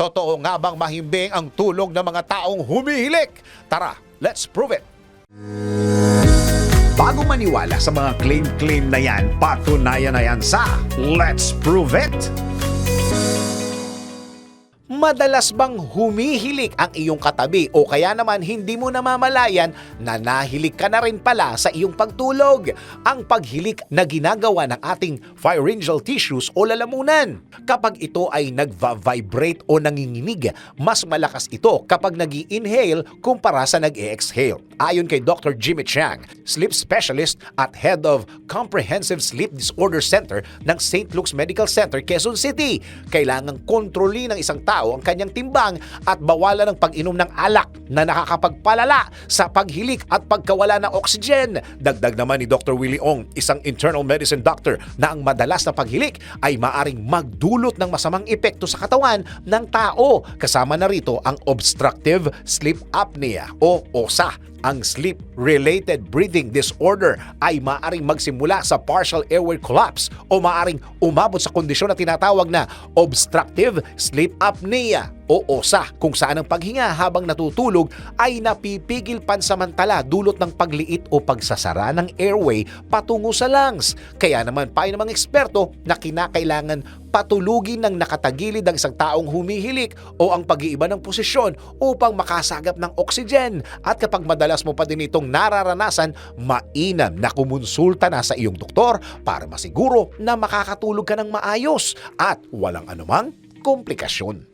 Totoo nga bang mahimbing ang tulog ng mga taong humihilik? Tara, let's prove it! Bago maniwala sa mga claim-claim na yan, patunayan na yan sa Let's Prove It! Madalas bang humihilik ang iyong katabi o kaya naman hindi mo namamalayan na nahilik ka na rin pala sa iyong pagtulog? Ang paghilik na ginagawa ng ating pharyngeal tissues o lalamunan. Kapag ito ay nagva-vibrate o nanginginig, mas malakas ito kapag nag inhale kumpara sa nag exhale Ayon kay Dr. Jimmy Chang, sleep specialist at head of Comprehensive Sleep Disorder Center ng St. Luke's Medical Center, Quezon City, kailangang kontrolin ng isang tao ang kanyang timbang at bawalan ng pag-inom ng alak na nakakapagpalala sa paghilik at pagkawala ng oxygen. Dagdag naman ni Dr. Willie Ong, isang internal medicine doctor, na ang madalas na paghilik ay maaring magdulot ng masamang epekto sa katawan ng tao. Kasama na rito ang obstructive sleep apnea o OSA. Ang sleep-related breathing disorder ay maaring magsimula sa partial airway collapse o maaring umabot sa kondisyon na tinatawag na obstructive sleep apnea o OSA kung saan ang paghinga habang natutulog ay napipigil pansamantala dulot ng pagliit o pagsasara ng airway patungo sa lungs. Kaya naman payo ng mga eksperto na kinakailangan patulugin ng nakatagilid ang isang taong humihilik o ang pag-iiba ng posisyon upang makasagap ng oxygen. At kapag madalas mo pa din itong nararanasan, mainam na kumonsulta na sa iyong doktor para masiguro na makakatulog ka ng maayos at walang anumang komplikasyon.